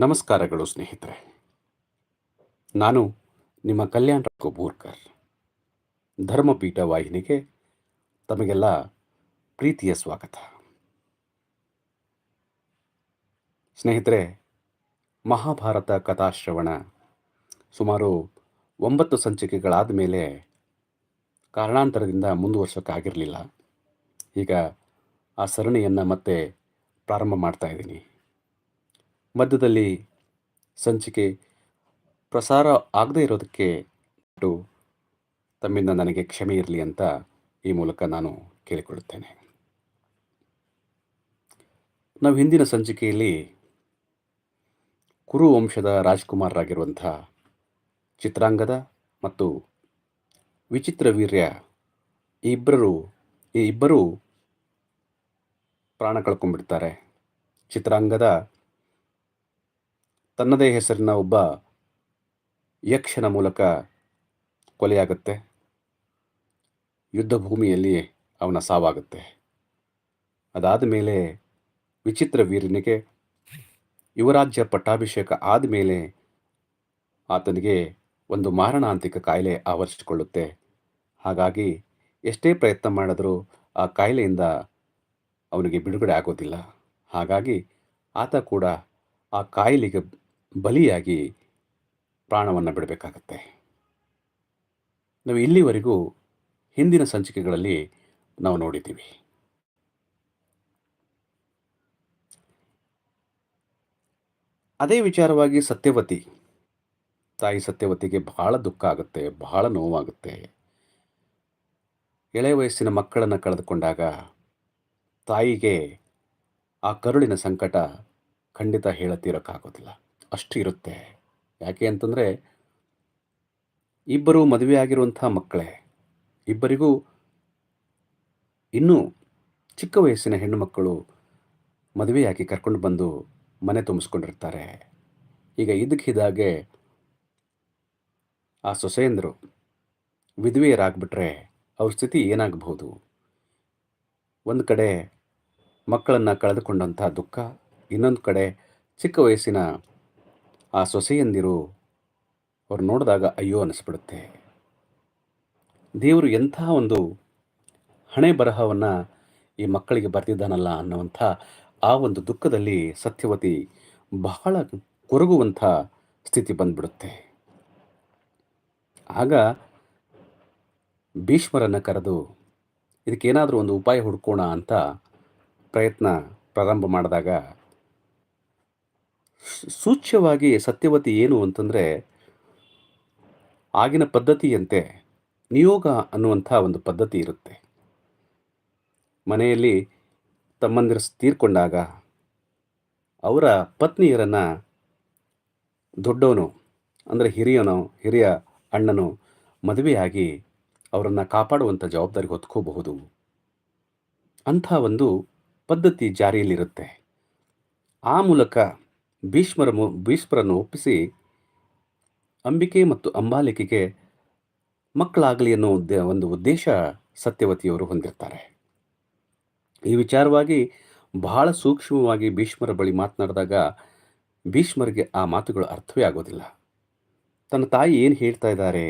ನಮಸ್ಕಾರಗಳು ಸ್ನೇಹಿತರೆ. ನಾನು ನಿಮ್ಮ ಕಲ್ಯಾಣ ಕಬೂರ್ಕರ್ ಧರ್ಮಪೀಠ ವಾಹಿನಿಗೆ ತಮಗೆಲ್ಲ ಪ್ರೀತಿಯ ಸ್ವಾಗತ. ಸ್ನೇಹಿತರೆ, ಮಹಾಭಾರತ ಕಥಾಶ್ರವಣ ಸುಮಾರು ಒಂಬತ್ತು ಸಂಚಿಕೆಗಳಾದ ಮೇಲೆ ಕಾರಣಾಂತರದಿಂದ ಮುಂದುವರ್ಸೋಕ್ಕಾಗಿರಲಿಲ್ಲ. ಈಗ ಆ ಸರಣಿಯನ್ನು ಮತ್ತೆ ಪ್ರಾರಂಭ ಮಾಡ್ತಾ ಇದ್ದೀನಿ. ಮಧ್ಯದಲ್ಲಿ ಸಂಚಿಕೆ ಪ್ರಸಾರ ಆಗದೇ ಇರೋದಕ್ಕೆ ತಮ್ಮಿಂದ ನನಗೆ ಕ್ಷಮೆ ಇರಲಿ ಅಂತ ಈ ಮೂಲಕ ನಾನು ಕೇಳಿಕೊಳ್ಳುತ್ತೇನೆ. ನಾವು ಹಿಂದಿನ ಸಂಚಿಕೆಯಲ್ಲಿ ಕುರು ವಂಶದ ರಾಜ್ಕುಮಾರರಾಗಿರುವಂಥ ಚಿತ್ರಾಂಗದ ಮತ್ತು ವಿಚಿತ್ರ ವೀರ್ಯ ಈ ಇಬ್ಬರು ಈ ಇಬ್ಬರೂ ಪ್ರಾಣ ಕಳ್ಕೊಂಡ್ಬಿಡ್ತಾರೆ. ಚಿತ್ರಾಂಗದ ತನ್ನದೇ ಹೆಸರಿನ ಒಬ್ಬ ಯಕ್ಷನ ಮೂಲಕ ಕೊಲೆಯಾಗುತ್ತೆ. ಯುದ್ಧ ಭೂಮಿಯಲ್ಲಿ ಅವನ ಸಾವಾಗುತ್ತೆ. ಅದಾದ ಮೇಲೆ ವಿಚಿತ್ರ ವೀರನಿಗೆ ಯುವರಾಜ್ಯ ಪಟ್ಟಾಭಿಷೇಕ ಆದಮೇಲೆ ಆತನಿಗೆ ಒಂದು ಮಾರಣಾಂತಿಕ ಕಾಯಿಲೆ ಆವರಿಸಿಕೊಳ್ಳುತ್ತೆ. ಹಾಗಾಗಿ ಎಷ್ಟೇ ಪ್ರಯತ್ನ ಮಾಡಿದರೂ ಆ ಕಾಯಿಲೆಯಿಂದ ಅವನಿಗೆ ಬಿಡುಗಡೆ ಆಗೋದಿಲ್ಲ. ಹಾಗಾಗಿ ಆತ ಕೂಡ ಆ ಕಾಯಿಲೆಗೆ ಬಲಿಯಾಗಿ ಪ್ರಾಣವನ್ನು ಬಿಡಬೇಕಾಗತ್ತೆ. ನಾವು ಇಲ್ಲಿವರೆಗೂ ಹಿಂದಿನ ಸಂಚಿಕೆಗಳಲ್ಲಿ ನಾವು ನೋಡಿದ್ದೀವಿ. ಅದೇ ವಿಚಾರವಾಗಿ ಸತ್ಯವತಿ, ತಾಯಿ ಸತ್ಯವತಿಗೆ ಬಹಳ ದುಃಖ ಆಗುತ್ತೆ, ಬಹಳ ನೋವಾಗುತ್ತೆ. ಎಳೆ ವಯಸ್ಸಿನ ಮಕ್ಕಳನ್ನು ಕಳೆದುಕೊಂಡಾಗ ತಾಯಿಗೆ ಆ ಕರುಳಿನ ಸಂಕಟ ಖಂಡಿತ ಹೇಳತೀರೋಕ್ಕಾಗೋದಿಲ್ಲ. ಅಷ್ಟು ಇರುತ್ತೆ. ಯಾಕೆ ಅಂತಂದರೆ ಇಬ್ಬರು ಮದುವೆ ಆಗಿರುವಂಥ ಮಕ್ಕಳೇ, ಇಬ್ಬರಿಗೂ ಇನ್ನೂ ಚಿಕ್ಕ ವಯಸ್ಸಿನ ಹೆಣ್ಣು ಮಕ್ಕಳು ಮದುವೆಯಾಗಿ ಕರ್ಕೊಂಡು ಬಂದು ಮನೆ ತುಂಬಿಸ್ಕೊಂಡಿರ್ತಾರೆ. ಈಗ ಇದಕ್ಕಿದಾಗೆ ಆ ಸೊಸೆಯಂದರು ವಿಧವೆಯರಾಗ್ಬಿಟ್ರೆ ಅವ್ರ ಸ್ಥಿತಿ ಏನಾಗಬಹುದು? ಒಂದು ಕಡೆ ಮಕ್ಕಳನ್ನು ಕಳೆದುಕೊಂಡಂಥ ದುಃಖ, ಇನ್ನೊಂದು ಕಡೆ ಚಿಕ್ಕ ವಯಸ್ಸಿನ ಆ ಸೊಸೆಯಂದಿರು ಅವ್ರು ನೋಡಿದಾಗ ಅಯ್ಯೋ ಅನ್ನಿಸ್ಬಿಡುತ್ತೆ ದೇವರು ಎಂಥ ಒಂದು ಹಣೆ ಬರಹವನ್ನು ಈ ಮಕ್ಕಳಿಗೆ ಬರೆದಿದ್ದಾನಲ್ಲ ಅನ್ನುವಂಥ ಆ ಒಂದು ದುಃಖದಲ್ಲಿ ಸತ್ಯವತಿ ಬಹಳ ಕೊರಗುವಂಥ ಸ್ಥಿತಿ ಬಂದ್ಬಿಡುತ್ತೆ. ಆಗ ಭೀಷ್ಮರನ್ನು ಕರೆದು ಇದಕ್ಕೇನಾದರೂ ಒಂದು ಉಪಾಯ ಹುಡ್ಕೋಣ ಅಂತ ಪ್ರಯತ್ನ ಪ್ರಾರಂಭ ಮಾಡಿದಾಗ ಸೂಚ್ಯವಾಗಿ ಸತ್ಯವತಿ ಏನು ಅಂತಂದರೆ ಆಗಿನ ಪದ್ಧತಿಯಂತೆ ನಿಯೋಗ ಅನ್ನುವಂಥ ಒಂದು ಪದ್ಧತಿ ಇರುತ್ತೆ. ಮನೆಯಲ್ಲಿ ತಮ್ಮಂದಿರು ತೀರ್ಕೊಂಡಾಗ ಅವರ ಪತ್ನಿಯರನ್ನು ದೊಡ್ಡವನು ಅಂದರೆ ಹಿರಿಯನೋ, ಹಿರಿಯ ಅಣ್ಣನು ಮದುವೆಯಾಗಿ ಅವರನ್ನು ಕಾಪಾಡುವಂಥ ಜವಾಬ್ದಾರಿ ಹೊತ್ಕೋಬಹುದು. ಅಂಥ ಒಂದು ಪದ್ಧತಿ ಜಾರಿಯಲ್ಲಿರುತ್ತೆ. ಆ ಮೂಲಕ ಭೀಷ್ಮರ ಭೀಷ್ಮರನ್ನು ಒಪ್ಪಿಸಿ ಅಂಬಿಕೆ ಮತ್ತು ಅಂಬಾಲಿಕೆಗೆ ಮಕ್ಕಳಾಗಲಿ ಅನ್ನೋ ಉದ್ದ, ಒಂದು ಉದ್ದೇಶ ಸತ್ಯವತಿಯವರು ಹೊಂದಿರ್ತಾರೆ. ಈ ವಿಚಾರವಾಗಿ ಬಹಳ ಸೂಕ್ಷ್ಮವಾಗಿ ಭೀಷ್ಮರ ಬಳಿ ಮಾತನಾಡಿದಾಗ ಭೀಷ್ಮರಿಗೆ ಆ ಮಾತುಗಳು ಅರ್ಥವೇ ಆಗೋದಿಲ್ಲ. ತನ್ನ ತಾಯಿ ಏನು ಹೇಳ್ತಾ ಇದ್ದಾರೆ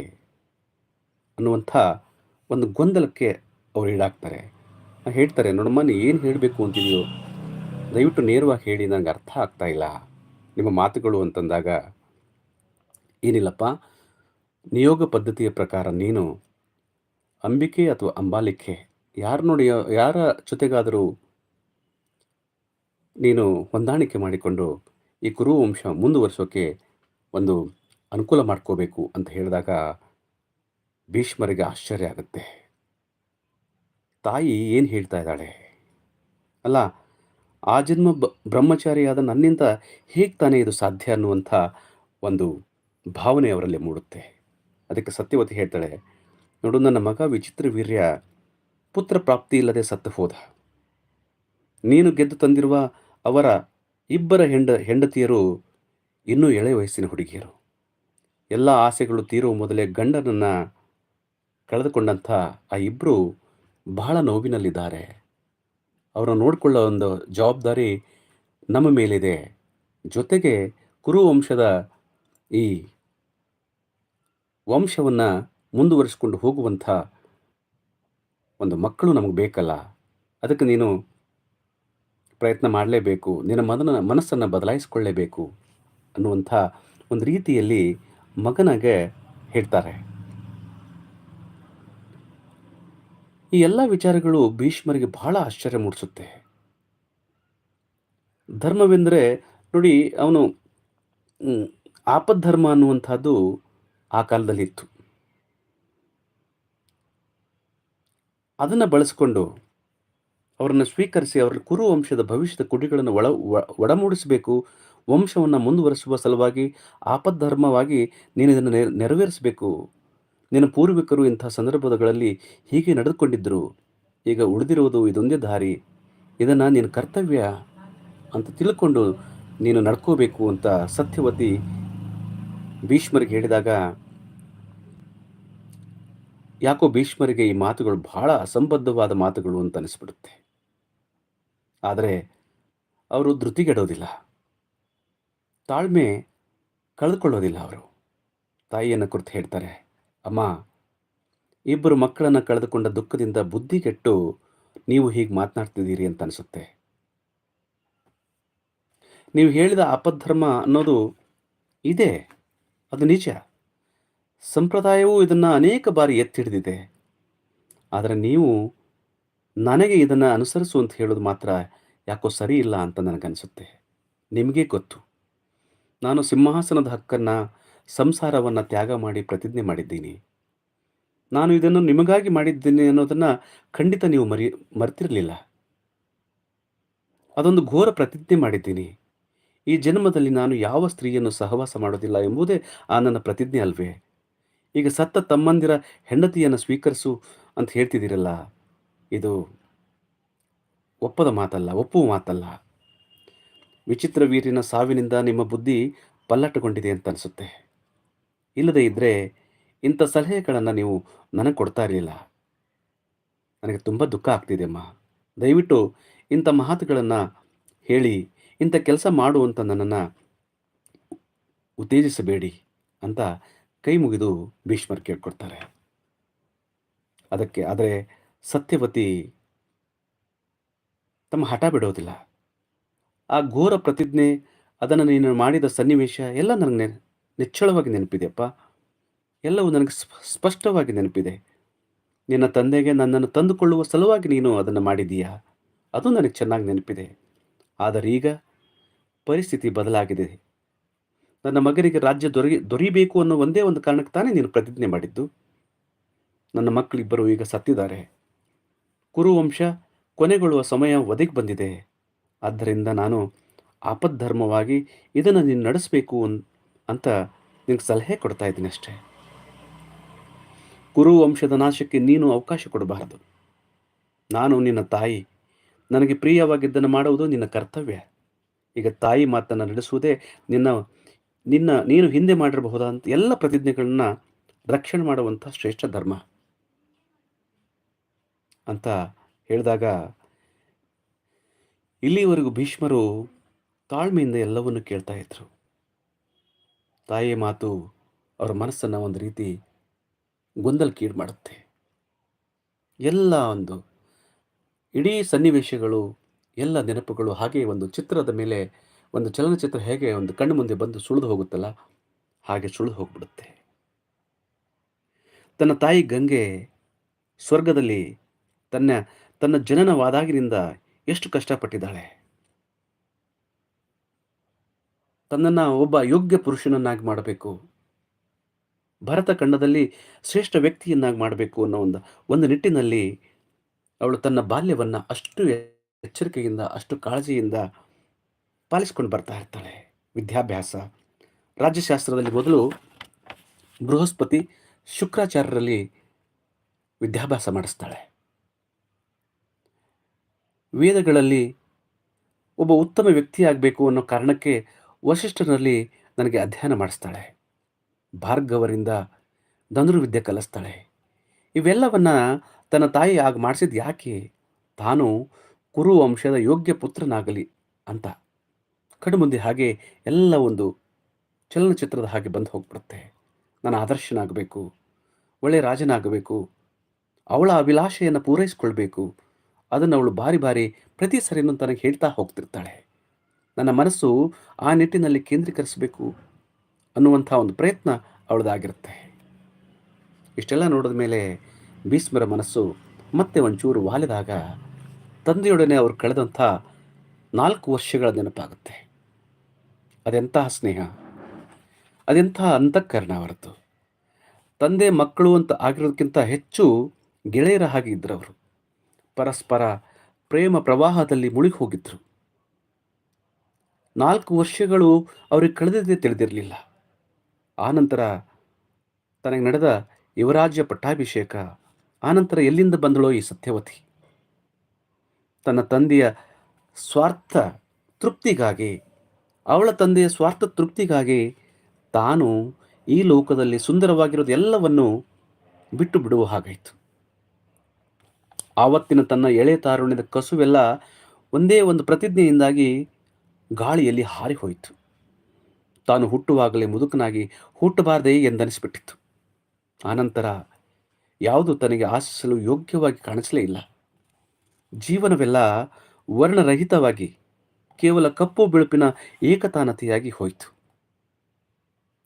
ಅನ್ನುವಂಥ ಒಂದು ಗೊಂದಲಕ್ಕೆ ಅವರು ಈಡಾಗ್ತಾರೆ. ಹೇಳ್ತಾರೆ ನೋಡಮ್ಮ ನೀ ಏನು ಹೇಳಬೇಕು ಅಂತಿದೆಯೋ, ದಯವಿಟ್ಟು ನೇರವಾಗಿ ಹೇಳಿ ನನಗೆ ಅರ್ಥ ಆಗ್ತಾ ಇಲ್ಲ. ನಿಮ್ಮ ಮಾತುಗಳು ಅಂತಂದಾಗ, ಏನಿಲ್ಲಪ್ಪ, ನಿಯೋಗ ಪದ್ಧತಿಯ ಪ್ರಕಾರ ನೀನು ಅಂಬಿಕೆ ಅಥವಾ ಅಂಬಾಲಿಕೆ, ಯಾರು ನೋಡಿ, ಯಾರ ಜೊತೆಗಾದರೂ ನೀನು ಹೊಂದಾಣಿಕೆ ಮಾಡಿಕೊಂಡು ಈ ಕುರು ವಂಶ ಮುಂದುವರಿಸೋಕೆ ಒಂದು ಅನುಕೂಲ ಮಾಡ್ಕೋಬೇಕು ಅಂತ ಹೇಳಿದಾಗ ಭೀಷ್ಮರಿಗೆ ಆಶ್ಚರ್ಯ ಆಗುತ್ತೆ. ತಾಯಿ ಏನು ಹೇಳ್ತಾ ಇದ್ದಾಳೆ? ಅಲ್ಲ, ಆ ಜನ್ಮ ಬ್ರಹ್ಮಚಾರಿಯಾದ ನನ್ನಿಂದ ಹೇಗೆ ತಾನೇ ಇದು ಸಾಧ್ಯ ಅನ್ನುವಂಥ ಒಂದು ಭಾವನೆ ಅವರಲ್ಲಿ ಮೂಡುತ್ತೆ. ಅದಕ್ಕೆ ಸತ್ಯವತಿ ಹೇಳ್ತಾಳೆ, ನೋಡು, ನನ್ನ ಮಗ ವಿಚಿತ್ರ ವೀರ್ಯ, ಪುತ್ರ ಪ್ರಾಪ್ತಿ ಇಲ್ಲದೆ ಸತ್ತು ಹೋದ. ನೀನು ಗೆದ್ದು ತಂದಿರುವ ಅವರ ಇಬ್ಬರ ಹೆಂಡ, ಹೆಂಡತಿಯರು ಇನ್ನೂ ಎಳೆ ವಯಸ್ಸಿನ ಹುಡುಗಿಯರು. ಎಲ್ಲ ಆಸೆಗಳು ತೀರುವ ಮೊದಲೇ ಗಂಡನನ್ನು ಕಳೆದುಕೊಂಡಂಥ ಆ ಇಬ್ಬರು ಬಹಳ ನೋವಿನಲ್ಲಿದ್ದಾರೆ. ಅವರನ್ನು ನೋಡಿಕೊಳ್ಳೋ ಒಂದು ಜವಾಬ್ದಾರಿ ನಮ್ಮ ಮೇಲಿದೆ. ಜೊತೆಗೆ ಕುರು ವಂಶದ ಈ ವಂಶವನ್ನು ಮುಂದುವರಿಸಿಕೊಂಡು ಹೋಗುವಂಥ ಒಂದು ಮಕ್ಕಳು ನಮಗೆ ಬೇಕಲ್ಲ. ಅದಕ್ಕೆ ನೀನು ಪ್ರಯತ್ನ ಮಾಡಲೇಬೇಕು. ನಿನ್ನ ಮನನ, ಮನಸ್ಸನ್ನು ಬದಲಾಯಿಸಿಕೊಳ್ಳೇಬೇಕು ಅನ್ನುವಂಥ ಒಂದು ರೀತಿಯಲ್ಲಿ ಮಗನಿಗೆ ಹೇಳ್ತಾರೆ. ಈ ಎಲ್ಲ ವಿಚಾರಗಳು ಭೀಷ್ಮರಿಗೆ ಬಹಳ ಆಶ್ಚರ್ಯ ಮೂಡಿಸುತ್ತೆ. ಧರ್ಮವೆಂದರೆ ನೋಡಿ ಅವನು ಆಪದ್ಧರ್ಮ ಅನ್ನುವಂಥದ್ದು ಆ ಕಾಲದಲ್ಲಿ ಇತ್ತು ಅದನ್ನು ಬಳಸಿಕೊಂಡು ಅವರನ್ನು ಸ್ವೀಕರಿಸಿ ಅವರ ಕುರು ವಂಶದ ಭವಿಷ್ಯದ ಕುಡಿಗಳನ್ನು ಒಳ ಒಡಮೂಡಿಸಬೇಕು, ವಂಶವನ್ನು ಮುಂದುವರೆಸುವ ಸಲುವಾಗಿ ಆಪದ್ಧರ್ಮವಾಗಿ ನೀನು ಇದನ್ನು ನೆರವೇರಿಸಬೇಕು ನಿನ್ನ ಪೂರ್ವಿಕರು ಇಂಥ ಸಂದರ್ಭಗಳಲ್ಲಿ ಹೀಗೆ ನಡೆದುಕೊಂಡಿದ್ದರು. ಈಗ ಉಳಿದಿರುವುದು ಇದೊಂದೇ ದಾರಿ. ಇದನ್ನು ನಿನ್ನ ಕರ್ತವ್ಯ ಅಂತ ತಿಳ್ಕೊಂಡು ನೀನು ನಡ್ಕೋಬೇಕು ಅಂತ ಸತ್ಯವತಿ ಭೀಷ್ಮರಿಗೆ ಹೇಳಿದಾಗ, ಯಾಕೋ ಭೀಷ್ಮರಿಗೆ ಈ ಮಾತುಗಳು ಬಹಳ ಅಸಂಬದ್ಧವಾದ ಮಾತುಗಳು ಅಂತ ಅನಿಸ್ಬಿಡುತ್ತೆ. ಆದರೆ ಅವರು ಧೃತಿಗೆಡೋದಿಲ್ಲ. ತಾಳ್ಮೆ ಕಳೆದುಕೊಳ್ಳೋದಿಲ್ಲ ಅವರು. ತಾಯಿಯನ್ನು ಕುರಿತು ಹೇಳ್ತಾರೆ ಅಮ್ಮ, ಇಬ್ಬರು ಮಕ್ಕಳನ್ನು ಕಳೆದುಕೊಂಡ ದುಃಖದಿಂದ ಬುದ್ಧಿ ಕೆಟ್ಟು ನೀವು ಹೀಗೆ ಮಾತನಾಡ್ತಿದ್ದೀರಿ ಅಂತ ಅನಿಸುತ್ತೆ. ನೀವು ಹೇಳಿದ ಅಪಧರ್ಮ ಅನ್ನೋದು ಇದೆ, ಅದು ನಿಜ. ಸಂಪ್ರದಾಯವೂ ಇದನ್ನು ಅನೇಕ ಬಾರಿ ಎತ್ತಿ ಹಿಡಿದಿದೆ ಆದರೆ ನೀವು ನನಗೆ ಇದನ್ನು ಅನುಸರಿಸು ಅಂತ ಹೇಳೋದು ಮಾತ್ರ ಯಾಕೋ ಸರಿ ಇಲ್ಲ ಅಂತ ನನಗನ್ನಿಸುತ್ತೆ ನಿಮಗೇ ಗೊತ್ತು. ನಾನು ಸಿಂಹಾಸನದ ಹಕ್ಕನ್ನು ಸಂಸಾರವನ್ನು ತ್ಯಾಗ ಮಾಡಿ ಪ್ರತಿಜ್ಞೆ ಮಾಡಿದ್ದೀನಿ. ನಾನು ಇದನ್ನು ನಿಮಗಾಗಿ ಮಾಡಿದ್ದೀನಿ ಅನ್ನೋದನ್ನು ಖಂಡಿತ ನೀವು ಮರಿ, ಮರ್ತಿರಲಿಲ್ಲ. ಅದೊಂದು ಘೋರ ಪ್ರತಿಜ್ಞೆ ಮಾಡಿದ್ದೀನಿ. ಈ ಜನ್ಮದಲ್ಲಿ ನಾನು ಯಾವ ಸ್ತ್ರೀಯನ್ನು ಸಹವಾಸ ಮಾಡೋದಿಲ್ಲ ಎಂಬುದೇ ಆ ನನ್ನ ಪ್ರತಿಜ್ಞೆ ಅಲ್ವೇ? ಈಗ ಸತ್ತ ತಮ್ಮಂದಿರ ಹೆಂಡತಿಯನ್ನು ಸ್ವೀಕರಿಸು ಅಂತ ಹೇಳ್ತಿದ್ದೀರಲ್ಲ, ಇದು ಒಪ್ಪದ ಮಾತಲ್ಲ, ಒಪ್ಪುವ ಮಾತಲ್ಲ. ವಿಚಿತ್ರ ವೀರಿನ ಸಾವಿನಿಂದ ನಿಮ್ಮ ಬುದ್ಧಿ ಪಲ್ಲಟಗೊಂಡಿದೆ ಅಂತ ಅನಿಸುತ್ತೆ. ಇಲ್ಲದೇ ಇದ್ದರೆ ಇಂಥ ಸಲಹೆಗಳನ್ನು ನೀವು ನನಗೆ ಕೊಡ್ತಾ ಇರಲಿಲ್ಲ. ನನಗೆ ತುಂಬ ದುಃಖ ಆಗ್ತಿದೆ ಅಮ್ಮ. ದಯವಿಟ್ಟು ಇಂಥ ಮಾತುಗಳನ್ನು ಹೇಳಿ, ಇಂಥ ಕೆಲಸ ಮಾಡು ಅಂತ ನನ್ನನ್ನು ಉತ್ತೇಜಿಸಬೇಡಿ ಅಂತ ಕೈ ಮುಗಿದು ಭೀಷ್ಮರ್ ಕೇಳ್ಕೊಡ್ತಾರೆ. ಅದಕ್ಕೆ, ಆದರೆ ಸತ್ಯವತಿ ತಮ್ಮ ಹಠ ಬಿಡೋದಿಲ್ಲ. ಆ ಘೋರ ಪ್ರತಿಜ್ಞೆ, ಅದನ್ನು ನೀನು ಮಾಡಿದ ಸನ್ನಿವೇಶ ಎಲ್ಲ ನನಗೆ ನೆನ್ ನಿಚ್ಚಳವಾಗಿ ನೆನಪಿದೆಯಪ್ಪ ಎಲ್ಲವೂ ನನಗೆ ಸ್ಪ- ಸ್ಪಷ್ಟವಾಗಿ ನೆನಪಿದೆ. ನಿನ್ನ ತಂದೆಗೆ ನನ್ನನ್ನು ತಂದುಕೊಳ್ಳುವ ಸಲುವಾಗಿ ನೀನು ಅದನ್ನು ಮಾಡಿದೀಯಾ ಅದು ನನಗೆ ಚೆನ್ನಾಗಿ ನೆನಪಿದೆ. ಆದರೆ ಈಗ ಪರಿಸ್ಥಿತಿ ಬದಲಾಗಿದೆ. ನನ್ನ ಮಗನಿಗೆ ರಾಜ್ಯ ದೊರೆ ದೊರೀಬೇಕು ಅನ್ನೋ ಒಂದೇ ಒಂದು ಕಾರಣಕ್ಕೆ ತಾನೇ ನೀನು ಪ್ರತಿಜ್ಞೆ ಮಾಡಿದ್ದು. ನನ್ನ ಮಕ್ಕಳಿಬ್ಬರು ಈಗ ಸತ್ತಿದ್ದಾರೆ. ಕುರುವಂಶ ಕೊನೆಗೊಳ್ಳುವ ಸಮಯ ಒದಗಿ ಬಂದಿದೆ. ಆದ್ದರಿಂದ ನಾನು ಆಪದ್ಧರ್ಮವಾಗಿ ಇದನ್ನು ನೀನು ನಡೆಸಬೇಕು ಅಂತ ನಿನಗೆ ಸಲಹೆ ಕೊಡ್ತಾ ಇದ್ದೀನಿ ಅಷ್ಟೇ. ಕುರು ವಂಶದ ನಾಶಕ್ಕೆ ನೀನು ಅವಕಾಶ ಕೊಡಬಾರದು. ನಾನು ನಿನ್ನ ತಾಯಿ. ನನಗೆ ಪ್ರಿಯವಾಗಿದ್ದನ್ನು ಮಾಡುವುದು ನಿನ್ನ ಕರ್ತವ್ಯ. ಈಗ ತಾಯಿ ಮಾತನ್ನು ನಡೆಸುವುದೇ ನಿನ್ನ ನಿನ್ನ, ನೀನು ಹಿಂದೆ ಮಾಡಿರಬಹುದಾದಂಥ ಎಲ್ಲ ಪ್ರತಿಜ್ಞೆಗಳನ್ನ ರಕ್ಷಣೆ ಮಾಡುವಂಥ ಶ್ರೇಷ್ಠ ಧರ್ಮ. ಅಂತ ಹೇಳಿದಾಗ, ಇಲ್ಲಿವರೆಗೂ ಭೀಷ್ಮರು ತಾಳ್ಮೆಯಿಂದ ಎಲ್ಲವನ್ನು ಕೇಳ್ತಾ ಇದ್ರು. ತಾಯಿಯ ಮಾತು ಅವರ ಮನಸ್ಸನ್ನು ಒಂದು ರೀತಿ ಗೊಂದಲಕ್ಕೀಡು ಮಾಡುತ್ತೆ. ಎಲ್ಲ ಒಂದು ಇಡೀ ಸನ್ನಿವೇಶಗಳು, ಎಲ್ಲ ನೆನಪುಗಳು ಹಾಗೆ ಒಂದು ಚಿತ್ರದ ಮೇಲೆ ಒಂದು ಚಲನಚಿತ್ರ ಹೇಗೆ ಒಂದು ಕಣ್ಣು ಮುಂದೆ ಬಂದು ಸುಳಿದು ಹೋಗುತ್ತಲ್ಲ, ಹಾಗೆ ಸುಳಿದು ಹೋಗ್ಬಿಡುತ್ತೆ. ತನ್ನ ತಾಯಿ ಗಂಗೆ ಸ್ವರ್ಗದಲ್ಲಿ ತನ್ನ ತನ್ನ ಜನನವಾದಾಗಿನಿಂದ ಎಷ್ಟು ಕಷ್ಟಪಟ್ಟಿದ್ದಾಳೆ. ತನ್ನನ್ನು ಒಬ್ಬ ಯೋಗ್ಯ ಪುರುಷನನ್ನಾಗಿ ಮಾಡಬೇಕು. ಭರತ ಖಂಡದಲ್ಲಿ ಶ್ರೇಷ್ಠ ವ್ಯಕ್ತಿಯನ್ನಾಗಿ ಮಾಡಬೇಕು ಅನ್ನೋ ಒಂದು ಒಂದು ನಿಟ್ಟಿನಲ್ಲಿ ಅವಳು ತನ್ನ ಬಾಲ್ಯವನ್ನು ಅಷ್ಟು ಎಚ್ಚರಿಕೆಯಿಂದ, ಅಷ್ಟು ಕಾಳಜಿಯಿಂದ ಪಾಲಿಸ್ಕೊಂಡು ಬರ್ತಾ ಇರ್ತಾಳೆ. ವಿದ್ಯಾಭ್ಯಾಸ. ರಾಜ್ಯಶಾಸ್ತ್ರದಲ್ಲಿ ಮೊದಲು ಬೃಹಸ್ಪತಿ ಶುಕ್ರಾಚಾರ್ಯರಲ್ಲಿ ವಿದ್ಯಾಭ್ಯಾಸ ಮಾಡಿಸ್ತಾಳೆ. ವೇದಗಳಲ್ಲಿ ಒಬ್ಬ ಉತ್ತಮ ವ್ಯಕ್ತಿಯಾಗಬೇಕು ಅನ್ನೋ ಕಾರಣಕ್ಕೆ ವಶಿಷ್ಠನಲ್ಲಿ ನನಗೆ ಅಧ್ಯಯನ ಮಾಡಿಸ್ತಾಳೆ. ಭಾರ್ಗವರಿಂದ ಧನುರ್ವಿದ್ಯೆ ಕಲಿಸ್ತಾಳೆ. ಇವೆಲ್ಲವನ್ನು ತನ್ನ ತಾಯಿ ಆಗ ಮಾಡಿಸಿದ ಯಾಕೆ? ತಾನು ಕುರು ವಂಶದ ಯೋಗ್ಯ ಪುತ್ರನಾಗಲಿ ಅಂತ. ಕಡುಮುಂದೆ ಹಾಗೆ ಎಲ್ಲ ಒಂದು ಚಲನಚಿತ್ರದ ಹಾಗೆ ಬಂದು ಹೋಗ್ಬಿಡುತ್ತೆ. ನಾನು ಆದರ್ಶನಾಗಬೇಕು ಒಳ್ಳೆಯ ರಾಜನಾಗಬೇಕು, ಅವಳ ಅಭಿಲಾಷೆಯನ್ನು ಪೂರೈಸಿಕೊಳ್ಬೇಕು, ಅದನ್ನು ಅವಳು ಬಾರಿ ಬಾರಿ ಪ್ರತಿ ಸರಿನೂ ತನಗೆ ಹೇಳ್ತಾ ಹೋಗ್ತಿರ್ತಾಳೆ. ನನ್ನ ಮನಸ್ಸು ಆ ನಿಟ್ಟಿನಲ್ಲಿ ಕೇಂದ್ರೀಕರಿಸಬೇಕು ಅನ್ನುವಂಥ ಒಂದು ಪ್ರಯತ್ನ ಅವಳದಾಗಿರುತ್ತೆ. ಇಷ್ಟೆಲ್ಲ ನೋಡಿದ ಮೇಲೆ ಭೀಷ್ಮರ ಮನಸ್ಸು ಮತ್ತೆ ಒಂಚೂರು ವಾಲಿದಾಗ ತಂದೆಯೊಡನೆ ಅವರು ಕಳೆದಂಥ ನಾಲ್ಕು ವರ್ಷಗಳ ನೆನಪಾಗುತ್ತೆ. ಅದೆಂತಹ ಸ್ನೇಹ, ಅದೆಂತಹ ಅಂತಃಕರಣ ಅವರದ್ದು ತಂದೆ ಮಕ್ಕಳು ಅಂತ ಆಗಿರೋದಕ್ಕಿಂತ ಹೆಚ್ಚು ಗೆಳೆಯರ ಹಾಗೆ ಇದ್ದರು ಪರಸ್ಪರ ಪ್ರೇಮ ಪ್ರವಾಹದಲ್ಲಿ ಮುಳುಗಿ ಹೋಗಿದ್ರು. ನಾಲ್ಕು ವರ್ಷಗಳು ಅವರಿಗೆ ಕಳೆದಿದ್ದೇ ತಿಳಿದಿರಲಿಲ್ಲ. ಆನಂತರ ತನಗೆ ನಡೆದ ಯುವರಾಜ್ಯ ಪಟ್ಟಾಭಿಷೇಕ ಆನಂತರ ಎಲ್ಲಿಂದ ಬಂದಳೋ ಈ ಸತ್ಯವತಿ. ತನ್ನ ತಂದೆಯ ಸ್ವಾರ್ಥ ತೃಪ್ತಿಗಾಗಿ, ಅವಳ ತಂದೆಯ ಸ್ವಾರ್ಥ ತೃಪ್ತಿಗಾಗಿ ತಾನು ಈ ಲೋಕದಲ್ಲಿ ಸುಂದರವಾಗಿರೋದು ಎಲ್ಲವನ್ನು ಬಿಟ್ಟು ಬಿಡುವ ಹಾಗಾಯಿತು. ಆವತ್ತಿನ ತನ್ನ ಎಳೆ ತಾರುಣ್ಯದ ಕಸುವೆಲ್ಲ ಒಂದೇ ಒಂದು ಪ್ರತಿಜ್ಞೆಯಿಂದಾಗಿ ಗಾಳಿಯಲ್ಲಿ ಹಾರಿಹೋಯಿತು ತಾನು ಹುಟ್ಟುವಾಗಲೇ ಮುದುಕನಾಗಿ ಹುಟ್ಟಬಾರದೇ ಎಂದನಿಸ್ಬಿಟ್ಟಿತ್ತು. ಆನಂತರ ಯಾವುದು ತನಗೆ ಆಶಿಸಲು ಯೋಗ್ಯವಾಗಿ ಕಾಣಿಸಲೇ ಇಲ್ಲ. ಜೀವನವೆಲ್ಲ ವರ್ಣರಹಿತವಾಗಿ ಕೇವಲ ಕಪ್ಪು ಬಿಳುಪಿನ ಏಕತಾನತೆಯಾಗಿ ಹೋಯಿತು.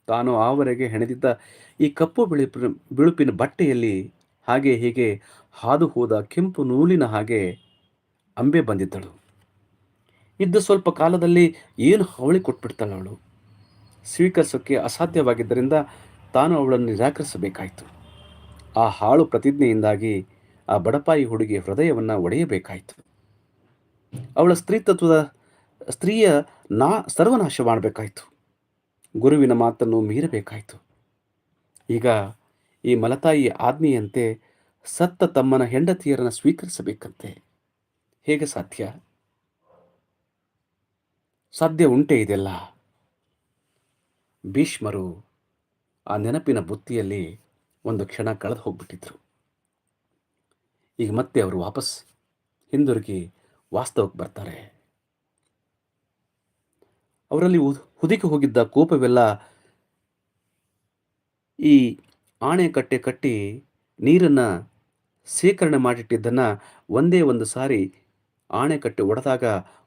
ತಾನು ಆವರೆಗೆ ಹೆಣೆದಿದ್ದ ಈ ಕಪ್ಪು ಬಿಳುಪಿನ ಬಿಳುಪಿನ ಬಟ್ಟೆಯಲ್ಲಿ ಹಾಗೆ ಹೀಗೆ ಹಾದು ಹೋದ ಕೆಂಪು ನೂಲಿನ ಹಾಗೆ ಅಂಬೆ ಬಂದಿದ್ದಳು. ಇದ್ದ ಸ್ವಲ್ಪ ಕಾಲದಲ್ಲಿ ಏನು ಅವಳಿ ಕೊಟ್ಬಿಡ್ತಾಳೆ ಅವಳು? ಸ್ವೀಕರಿಸೋಕ್ಕೆ ಅಸಾಧ್ಯವಾಗಿದ್ದರಿಂದ ತಾನು ಅವಳನ್ನು ನಿರಾಕರಿಸಬೇಕಾಯಿತು. ಆ ಹಾಳು ಪ್ರತಿಜ್ಞೆಯಿಂದಾಗಿ ಆ ಬಡಪಾಯಿ ಹುಡುಗಿಯ ಹೃದಯವನ್ನು ಒಡೆಯಬೇಕಾಯಿತು. ಅವಳ ಸ್ತ್ರೀತತ್ವದ ಸ್ತ್ರೀಯ ನಾ ಸರ್ವನಾಶ ಮಾಡಬೇಕಾಯಿತು. ಗುರುವಿನ ಮಾತನ್ನು ಮೀರಬೇಕಾಯಿತು. ಈಗ ಈ ಮಲತಾಯಿ ಆಜ್ಞೆಯಂತೆ ಸತ್ತ ತಮ್ಮನ ಹೆಂಡತಿಯರನ್ನು ಸ್ವೀಕರಿಸಬೇಕಂತೆ. ಹೇಗೆ ಸಾಧ್ಯ? ಸಾಧ್ಯ ಉಂಟೆ ಇದೆಲ್ಲ? ಭೀಷ್ಮರು ಆ ನೆನಪಿನ ಬುತ್ತಿಯಲ್ಲಿ ಒಂದು ಕ್ಷಣ ಕಳೆದು ಹೋಗ್ಬಿಟ್ಟಿದ್ರು. ಈಗ ಮತ್ತೆ ಅವರು ವಾಪಸ್ ಹಿಂದಿರುಗಿ ವಾಸ್ತವಕ್ಕೆ ಬರ್ತಾರೆ. ಅವರಲ್ಲಿ ಹುದಿಕೆ ಹೋಗಿದ್ದ ಕೋಪವೆಲ್ಲ ಈ ಆಣೆಕಟ್ಟೆ ಕಟ್ಟಿ ನೀರನ್ನು ಶೇಖರಣೆ ಮಾಡಿಟ್ಟಿದ್ದನ್ನು ಒಂದೇ ಒಂದು ಸಾರಿ ಆಣೆಕಟ್ಟೆ ಒಡೆದಾಗ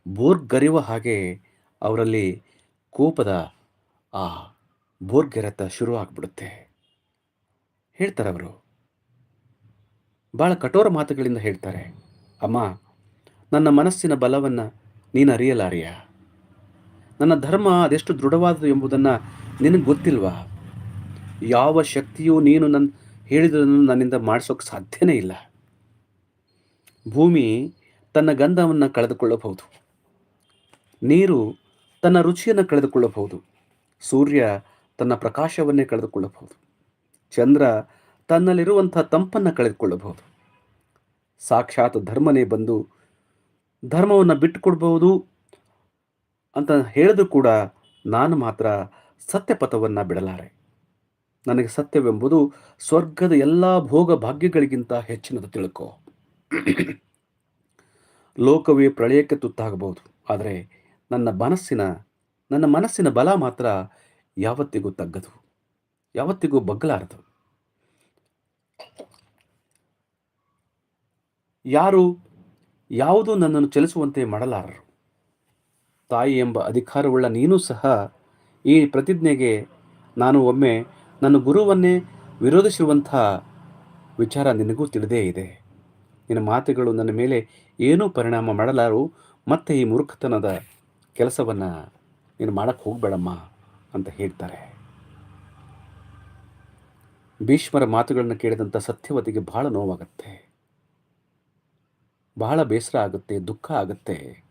ಬೋರ್ಗರಿವ ಹಾಗೆ ಅವರಲ್ಲಿ ಕೋಪದ ಆ ಬೋರ್ಗೆರೆತ ಶುರು ಆಗ್ಬಿಡುತ್ತೆ ಹೇಳ್ತಾರೆ ಅವರು. ಭಾಳ ಕಠೋರ ಮಾತುಗಳಿಂದ ಹೇಳ್ತಾರೆ. ಅಮ್ಮ, ನನ್ನ ಮನಸ್ಸಿನ ಬಲವನ್ನು ನೀನು ಅರಿಯಲಾರಿಯ ನನ್ನ ಧರ್ಮ ಅದೆಷ್ಟು ದೃಢವಾದದು ಎಂಬುದನ್ನು ನಿನಗೆ ಗೊತ್ತಿಲ್ವಾ? ಯಾವ ಶಕ್ತಿಯೂ ನೀನು ನನ್ನ ಹೇಳಿದನ್ನು ನನ್ನಿಂದ ಮಾಡಿಸೋಕೆ ಸಾಧ್ಯನೇ ಇಲ್ಲ. ಭೂಮಿ ತನ್ನ ಗಂಧವನ್ನು ಕಳೆದುಕೊಳ್ಳಬಹುದು. ನೀರು ತನ್ನ ರುಚಿಯನ್ನು ಕಳೆದುಕೊಳ್ಳಬಹುದು. ಸೂರ್ಯ ತನ್ನ ಪ್ರಕಾಶವನ್ನೇ ಕಳೆದುಕೊಳ್ಳಬಹುದು. ಚಂದ್ರ ತನ್ನಲ್ಲಿರುವಂಥ ತಂಪನ್ನು ಕಳೆದುಕೊಳ್ಳಬಹುದು. ಸಾಕ್ಷಾತ್ ಧರ್ಮನೇ ಬಂದು ಧರ್ಮವನ್ನು ಬಿಟ್ಟುಕೊಡ್ಬಹುದು ಅಂತ ಹೇಳಿದ್ರು ಕೂಡ ನಾನು ಮಾತ್ರ ಸತ್ಯಪಥವನ್ನು ಬಿಡಲಾರೆ. ನನಗೆ ಸತ್ಯವೆಂಬುದು ಸ್ವರ್ಗದ ಎಲ್ಲ ಭೋಗ ಭಾಗ್ಯಗಳಿಗಿಂತ ಹೆಚ್ಚಿನದು ತಿಳ್ಕೋ. ಲೋಕವೇ ಪ್ರಳಯಕ್ಕೆ ತುತ್ತಾಗಬಹುದು. ಆದರೆ ನನ್ನ ಮನಸ್ಸಿನ ನನ್ನ ಮನಸ್ಸಿನ ಬಲ ಮಾತ್ರ ಯಾವತ್ತಿಗೂ ತಗ್ಗದು, ಯಾವತ್ತಿಗೂ ಬಗ್ಗಲಾರದು ಯಾರು ಯಾವುದು ನನ್ನನ್ನು ಚಲಿಸುವಂತೆ ಮಾಡಲಾರರು. ತಾಯಿ ಎಂಬ ಅಧಿಕಾರವುಳ್ಳ ನೀನು ಸಹ ಈ ಪ್ರತಿಜ್ಞೆಗೆ ನಾನು ಒಮ್ಮೆ ನನ್ನ ಗುರುವನ್ನೇ ವಿರೋಧಿಸಿರುವಂಥ ವಿಚಾರ ನಿನಗೂ ತಿಳಿದೇ ಇದೆ. ನಿನ್ನ ಮಾತುಗಳು ನನ್ನ ಮೇಲೆ ಏನೂ ಪರಿಣಾಮ ಮಾಡಲಾರು ಮತ್ತೆ ಈ ಮೂರ್ಖತನದ ಕೆಲಸವನ್ನು ನೀನು ಮಾಡಕ್ಕೆ ಹೋಗಬೇಡಮ್ಮ ಅಂತ ಹೇಳ್ತಾರೆ. ಭೀಷ್ಮರ ಮಾತುಗಳನ್ನು ಕೇಳಿದಂಥ ಸತ್ಯವತಿಗೆ ಬಹಳ ನೋವಾಗುತ್ತೆ. ಬಹಳ ಬೇಸರ ಆಗುತ್ತೆ, ದುಃಖ ಆಗುತ್ತೆ.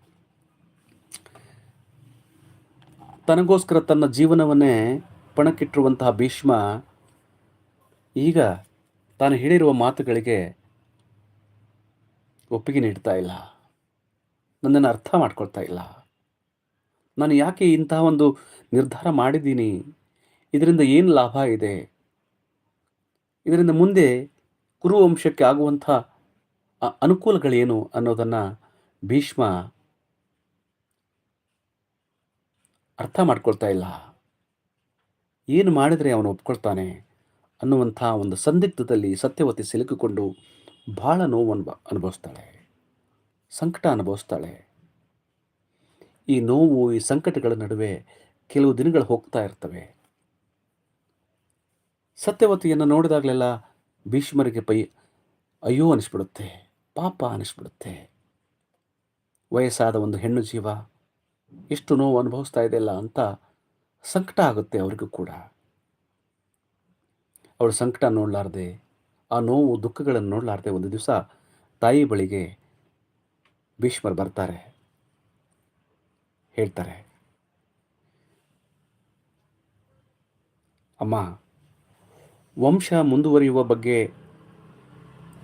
ತನಗೋಸ್ಕರ ತನ್ನ ಜೀವನವನ್ನೇ ಪಣಕ್ಕಿಟ್ಟಿರುವಂತಹ ಭೀಷ್ಮ ಈಗ ತಾನು ಹೇಳಿರುವ ಮಾತುಗಳಿಗೆ ಒಪ್ಪಿಗೆ ನೀಡ್ತಾ ಇಲ್ಲ. ನನ್ನನ್ನು ಅರ್ಥ ಮಾಡ್ಕೊಳ್ತಾ ಇಲ್ಲ. ನಾನು ಯಾಕೆ ಇಂತಹ ಒಂದು ನಿರ್ಧಾರ ಮಾಡಿದ್ದೀನಿ? ಇದರಿಂದ ಏನು ಲಾಭ ಇದೆ? ಇದರಿಂದ ಮುಂದೆ ಕುರುವಂಶಕ್ಕೆ ಆಗುವಂಥ ಅನುಕೂಲಗಳೇನು ಅನ್ನೋದನ್ನು ಭೀಷ್ಮ ಅರ್ಥ ಮಾಡ್ಕೊಳ್ತಾ ಇಲ್ಲ. ಏನು ಮಾಡಿದರೆ ಅವನು ಒಪ್ಕೊಳ್ತಾನೆ ಅನ್ನುವಂಥ ಒಂದು ಸಂದಿಗ್ಧದಲ್ಲಿ ಸತ್ಯವತಿ ಸಿಲುಕಿಕೊಂಡು ಬಹಳ ನೋವನ್ನು ಅನುಭವಿಸ್ತಾಳೆ, ಸಂಕಟ ಅನುಭವಿಸ್ತಾಳೆ. ಈ ನೋವು, ಈ ಸಂಕಟಗಳ ನಡುವೆ ಕೆಲವು ದಿನಗಳು ಹೋಗ್ತಾ ಇರ್ತವೆ. ಸತ್ಯವತಿಯನ್ನು ನೋಡಿದಾಗಲೆಲ್ಲ ಭೀಷ್ಮರಿಗೆ ಪೈ, ಅಯ್ಯೋ ಅನಿಸ್ಬಿಡುತ್ತೆ, ಪಾಪ ಅನಿಸ್ಬಿಡುತ್ತೆ. ವಯಸ್ಸಾದ ಒಂದು ಹೆಣ್ಣು ಜೀವ, ಎಷ್ಟು ನೋವು ಅನುಭವಿಸ್ತಾ ಇದೆಯಲ್ಲ ಅಂತ ಸಂಕಟ ಆಗುತ್ತೆ ಅವರಿಗೂ ಕೂಡ. ಅವಳು ಸಂಕಟ ನೋಡಲಾರ್ದೆ, ಆ ನೋವು ದುಃಖಗಳನ್ನು ನೋಡಲಾರ್ದೆ ಒಂದು ದಿವಸ ತಾಯಿ ಬಳಿಗೆ ಭೀಷ್ಮರು ಬರ್ತಾರೆ. ಹೇಳ್ತಾರೆ. ಅಮ್ಮ, ವಂಶ ಮುಂದುವರಿಯುವ ಬಗ್ಗೆ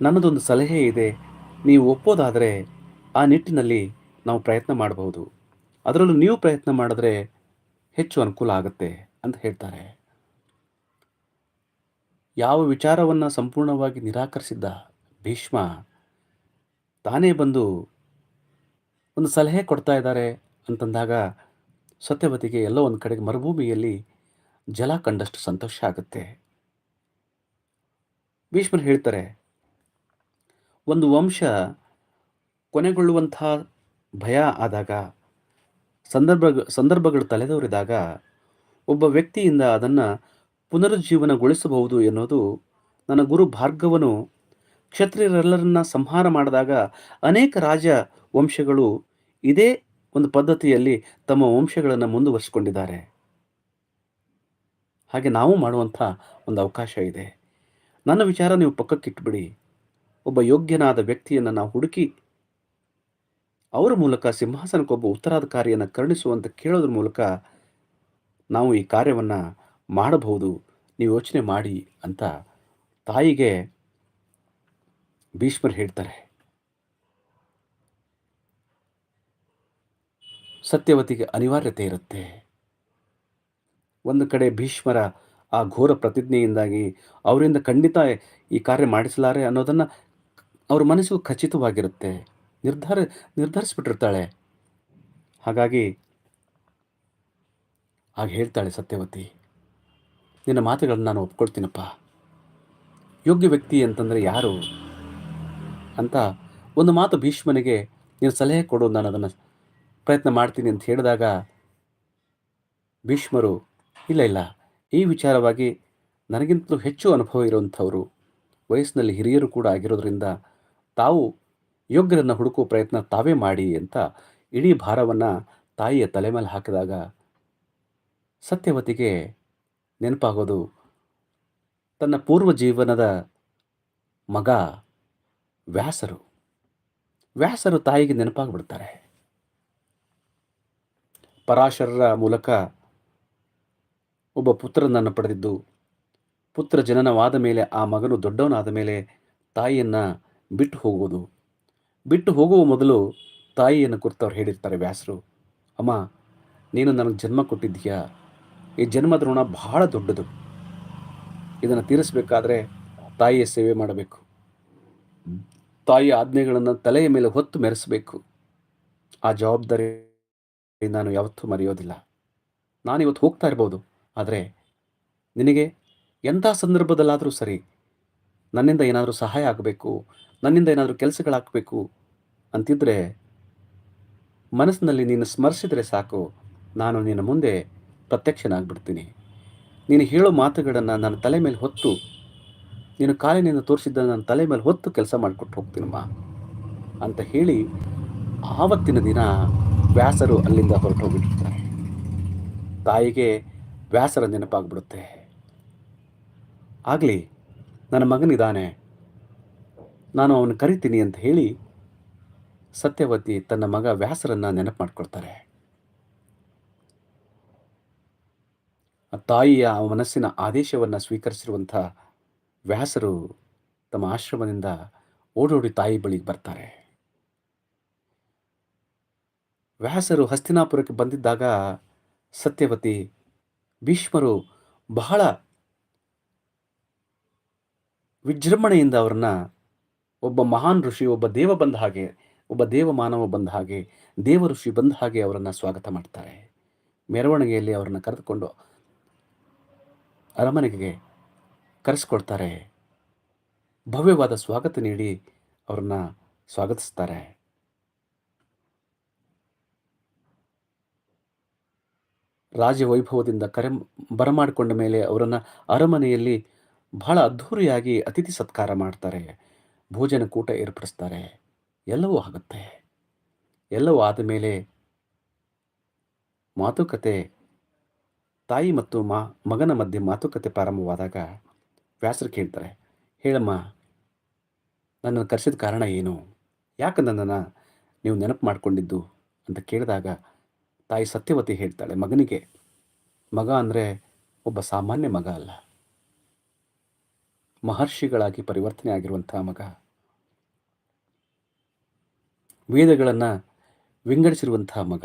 ನನ್ನದೊಂದು ಸಲಹೆ ಇದೆ. ನೀವು ಒಪ್ಪೋದಾದರೆ ಆ ನಿಟ್ಟಿನಲ್ಲಿ ನಾವು ಪ್ರಯತ್ನ ಮಾಡಬಹುದು. ಅದರಲ್ಲೂ ನೀವು ಪ್ರಯತ್ನ ಮಾಡಿದ್ರೆ ಹೆಚ್ಚು ಅನುಕೂಲ ಆಗುತ್ತೆ ಅಂತ ಹೇಳ್ತಾರೆ. ಯಾವ ವಿಚಾರವನ್ನು ಸಂಪೂರ್ಣವಾಗಿ ನಿರಾಕರಿಸಿದ್ದ ಭೀಷ್ಮ ತಾನೇ ಬಂದು ಒಂದು ಸಲಹೆ ಕೊಡ್ತಾ ಇದ್ದಾರೆ ಅಂತಂದಾಗ ಸತ್ಯವತಿಗೆ ಎಲ್ಲೋ ಒಂದು ಕಡೆಗೆ ಮರುಭೂಮಿಯಲ್ಲಿ ಜಲ ಕಂಡಷ್ಟು ಸಂತೋಷ ಆಗುತ್ತೆ. ಭೀಷ್ಮರು ಹೇಳ್ತಾರೆ, ಒಂದು ವಂಶ ಕೊನೆಗೊಳ್ಳುವಂಥ ಭಯ ಆದಾಗ, ಸಂದರ್ಭ, ಸಂದರ್ಭಗಳು ತಲೆದೋರಿದಾಗ ಒಬ್ಬ ವ್ಯಕ್ತಿಯಿಂದ ಅದನ್ನು ಪುನರುಜ್ಜೀವನಗೊಳಿಸಬಹುದು ಎನ್ನುವುದು ನನ್ನ ಗುರು ಭಾರ್ಗವನು ಕ್ಷತ್ರಿಯರೆಲ್ಲರನ್ನ ಸಂಹಾರ ಮಾಡಿದಾಗ ಅನೇಕ ರಾಜ ವಂಶಗಳು ಇದೇ ಒಂದು ಪದ್ಧತಿಯಲ್ಲಿ ತಮ್ಮ ವಂಶಗಳನ್ನು ಮುಂದುವರಿಸಿಕೊಂಡಿದ್ದಾರೆ. ಹಾಗೆ ನಾವು ಮಾಡುವಂಥ ಒಂದು ಅವಕಾಶ ಇದೆ. ನನ್ನ ವಿಚಾರ ನೀವು ಪಕ್ಕಕ್ಕಿಟ್ಬಿಡಿ ಒಬ್ಬ ಯೋಗ್ಯನಾದ ವ್ಯಕ್ತಿಯನ್ನು ನಾವು ಹುಡುಕಿ ಅವರ ಮೂಲಕ ಸಿಂಹಾಸನಕ್ಕೊಬ್ಬ ಉತ್ತರಾಧಿಕಾರಿಯನ್ನು ಕರುಣಿಸುವಂತ ಕೇಳೋದ್ರ ಮೂಲಕ ನಾವು ಈ ಕಾರ್ಯವನ್ನು ಮಾಡಬಹುದು. ನೀವು ಯೋಚನೆ ಮಾಡಿ ಅಂತ ತಾಯಿಗೆ ಭೀಷ್ಮರು ಹೇಳ್ತಾರೆ. ಸತ್ಯವತಿಗೆ ಅನಿವಾರ್ಯತೆ ಇರುತ್ತೆ. ಒಂದು ಕಡೆ ಭೀಷ್ಮರ ಆ ಘೋರ ಪ್ರತಿಜ್ಞೆಯಿಂದಾಗಿ ಅವರಿಂದ ಖಂಡಿತ ಈ ಕಾರ್ಯ ಮಾಡಿಸಲಾರೆ ಅನ್ನೋದನ್ನು ಅವ್ರ ಮನಸ್ಸಿಗೂ ಖಚಿತವಾಗಿರುತ್ತೆ. ನಿರ್ಧಾರ, ನಿರ್ಧರಿಸ್ಬಿಟ್ಟಿರ್ತಾಳೆ. ಹಾಗಾಗಿ ಆಗ ಹೇಳ್ತಾಳೆ ಸತ್ಯವತಿ, ನಿನ್ನ ಮಾತುಗಳನ್ನು ನಾನು ಒಪ್ಕೊಳ್ತೀನಪ್ಪ. ಯೋಗ್ಯ ವ್ಯಕ್ತಿ ಅಂತಂದರೆ ಯಾರು? ಅಂತ ಒಂದು ಮಾತು ಭೀಷ್ಮನಿಗೆ ನೀನು ಸಲಹೆ ಕೊಡು ನಾನು ಅದನ್ನು ಪ್ರಯತ್ನ ಮಾಡ್ತೀನಿ ಅಂತ ಹೇಳಿದಾಗ ಭೀಷ್ಮರು, ಇಲ್ಲ ಇಲ್ಲ, ಈ ವಿಚಾರವಾಗಿ ನನಗಿಂತಲೂ ಹೆಚ್ಚು ಅನುಭವ ಇರುವಂಥವರು, ವಯಸ್ಸಿನಲ್ಲಿ ಹಿರಿಯರು ಕೂಡ ಆಗಿರೋದ್ರಿಂದ ತಾವು ಯೋಗ್ಯರನ್ನು ಹುಡುಕುವ ಪ್ರಯತ್ನ ತಾವೇ ಮಾಡಿ ಅಂತ ಇಡೀ ಭಾರವನ್ನು ತಾಯಿಯ ತಲೆ ಮೇಲೆ ಹಾಕಿದಾಗ ಸತ್ಯವತಿಗೆ ನೆನಪಾಗೋದು ತನ್ನ ಪೂರ್ವ ಜೀವನದ ಮಗ ವ್ಯಾಸರು. ವ್ಯಾಸರು ತಾಯಿಗೆ ನೆನಪಾಗ್ಬಿಡ್ತಾರೆ. ಪರಾಶರರ ಮೂಲಕ ಒಬ್ಬ ಪುತ್ರನನ್ನು ಪಡೆದಿದ್ದು, ಪುತ್ರ ಜನನವಾದ ಮೇಲೆ ಆ ಮಗನು ದೊಡ್ಡವನಾದ ಮೇಲೆ ತಾಯಿಯನ್ನು ಬಿಟ್ಟು ಹೋಗುವುದು. ಬಿಟ್ಟು ಹೋಗುವ ಮೊದಲು ತಾಯಿಯನ್ನು ಕುರಿತವ್ರು ಹೇಳಿರ್ತಾರೆ, ವ್ಯಾಸರು, ಅಮ್ಮ, ನೀನು ನನಗೆ ಜನ್ಮ ಕೊಟ್ಟಿದ್ದೀಯಾ? ಈ ಜನ್ಮದ ಋಣ ಬಹಳ ದೊಡ್ಡದು. ಇದನ್ನು ತೀರಿಸಬೇಕಾದ್ರೆ ತಾಯಿಯ ಸೇವೆ ಮಾಡಬೇಕು. ತಾಯಿಯ ಆಜ್ಞೆಗಳನ್ನು ತಲೆಯ ಮೇಲೆ ಹೊತ್ತು ಮೆರೆಸಬೇಕು. ಆ ಜವಾಬ್ದಾರಿ ನಾನು ಯಾವತ್ತೂ ಮರೆಯೋದಿಲ್ಲ. ನಾನು ಇವತ್ತು ಹೋಗ್ತಾ ಇರ್ಬೋದು. ಆದರೆ ನಿನಗೆ ಎಂಥ ಸಂದರ್ಭದಲ್ಲಾದರೂ ಸರಿ ನನ್ನಿಂದ ಏನಾದರೂ ಸಹಾಯ ಆಗಬೇಕು, ನನ್ನಿಂದ ಏನಾದರೂ ಕೆಲಸಗಳಾಗಬೇಕು ಅಂತಿದ್ದರೆ ಮನಸ್ಸಿನಲ್ಲಿ ನೀನು ಸ್ಮರಿಸಿದರೆ ಸಾಕು. ನಾನು ನಿನ್ನ ಮುಂದೆ ಪ್ರತ್ಯಕ್ಷನಾಗ್ಬಿಡ್ತೀನಿ. ನೀನು ಹೇಳೋ ಮಾತುಗಳನ್ನು ನನ್ನ ತಲೆ ಮೇಲೆ ಹೊತ್ತು, ನೀನು ಕಾಲಿನಿಂದ ತೋರಿಸಿದ್ದ ನನ್ನ ತಲೆ ಮೇಲೆ ಹೊತ್ತು ಕೆಲಸ ಮಾಡಿಕೊಟ್ಟು ಹೋಗ್ತೀನಮ್ಮ ಅಂತ ಹೇಳಿ ಆವತ್ತಿನ ದಿನ ವ್ಯಾಸರು ಅಲ್ಲಿಂದ ಹೊರಟು ಹೋಗ್ಬಿಟ್ಟಿರ್ತಾರೆ ತಾಯಿಗೆ ವ್ಯಾಸರ ನೆನಪಾಗ್ಬಿಡುತ್ತೆ. ಆಗಲಿ, ನನ್ನ ಮಗನಿದ್ದಾನೆ. ನಾನು ಅವನು ಕರಿತೀನಿ ಅಂತ ಹೇಳಿ ಸತ್ಯವತಿ ತನ್ನ ಮಗ ವ್ಯಾಸರನ್ನು ನೆನಪು ಮಾಡ್ಕೊಳ್ತಾರೆ. ಆ ತಾಯಿಯ ಮನಸ್ಸಿನ ಆದೇಶವನ್ನು ಸ್ವೀಕರಿಸಿರುವಂಥ ವ್ಯಾಸರು ತಮ್ಮ ಆಶ್ರಮದಿಂದ ಓಡೋಡಿ ತಾಯಿ ಬಳಿಗೆ ಬರ್ತಾರೆ. ವ್ಯಾಸರು ಹಸ್ತಿನಾಪುರಕ್ಕೆ ಬಂದಿದ್ದಾಗ ಸತ್ಯವತಿ ಭೀಷ್ಮರು ಬಹಳ ವಿಜೃಂಭಣೆಯಿಂದ ಅವರನ್ನ ಒಬ್ಬ ಮಹಾನ್ ಋಷಿ, ಒಬ್ಬ ದೇವ ಬಂದ ಹಾಗೆ, ಒಬ್ಬ ದೇವ ಮಾನವ ಬಂದ ಹಾಗೆ, ದೇವ ಋಷಿ ಬಂದ ಹಾಗೆ ಅವರನ್ನು ಸ್ವಾಗತ ಮಾಡ್ತಾರೆ. ಮೆರವಣಿಗೆಯಲ್ಲಿ ಅವರನ್ನು ಕರೆದುಕೊಂಡು ಅರಮನೆಗೆ ಕರೆಸಿಕೊಳ್ತಾರೆ. ಭವ್ಯವಾದ ಸ್ವಾಗತ ನೀಡಿ ಅವ್ರನ್ನ ಸ್ವಾಗತಿಸ್ತಾರೆ. ರಾಜವೈಭವದಿಂದ ಕರೆ ಬರಮಾಡಿಕೊಂಡ ಮೇಲೆ ಅವರನ್ನು ಅರಮನೆಯಲ್ಲಿ ಬಹಳ ಅದ್ಧೂರಿಯಾಗಿ ಅತಿಥಿ ಸತ್ಕಾರ ಮಾಡ್ತಾರೆ. ಭೋಜನ ಕೂಟ ಏರ್ಪಡಿಸ್ತಾರೆ. ಎಲ್ಲವೂ ಆಗುತ್ತೆ. ಎಲ್ಲವೂ ಆದ ಮೇಲೆ ಮಾತುಕತೆ ತಾಯಿ ಮತ್ತು ಮಾ, ಮಗನ ಮಧ್ಯೆ ಮಾತುಕತೆ ಪ್ರಾರಂಭವಾದಾಗ ವ್ಯಾಸರು ಕೇಳ್ತಾರೆ, ಹೇಳಮ್ಮ ನನ್ನನ್ನು ಕರೆಸಿದ ಕಾರಣ ಏನು? ಯಾಕೆ ನನ್ನನ್ನು ನೀವು ನೆನಪು ಮಾಡಿಕೊಂಡಿದ್ದು? ಅಂತ ಕೇಳಿದಾಗ ತಾಯಿ ಸತ್ಯವತಿ ಹೇಳ್ತಾಳೆ, ಮಗನಿಗೆ, ಮಗ ಅಂದರೆ ಒಬ್ಬ ಸಾಮಾನ್ಯ ಮಗ ಅಲ್ಲ. ಮಹರ್ಷಿಗಳಾಗಿ ಪರಿವರ್ತನೆ ಆಗಿರುವಂಥ ಮಗ. ವೇದಗಳನ್ನು ವಿಂಗಡಿಸಿರುವಂಥ ಮಗ.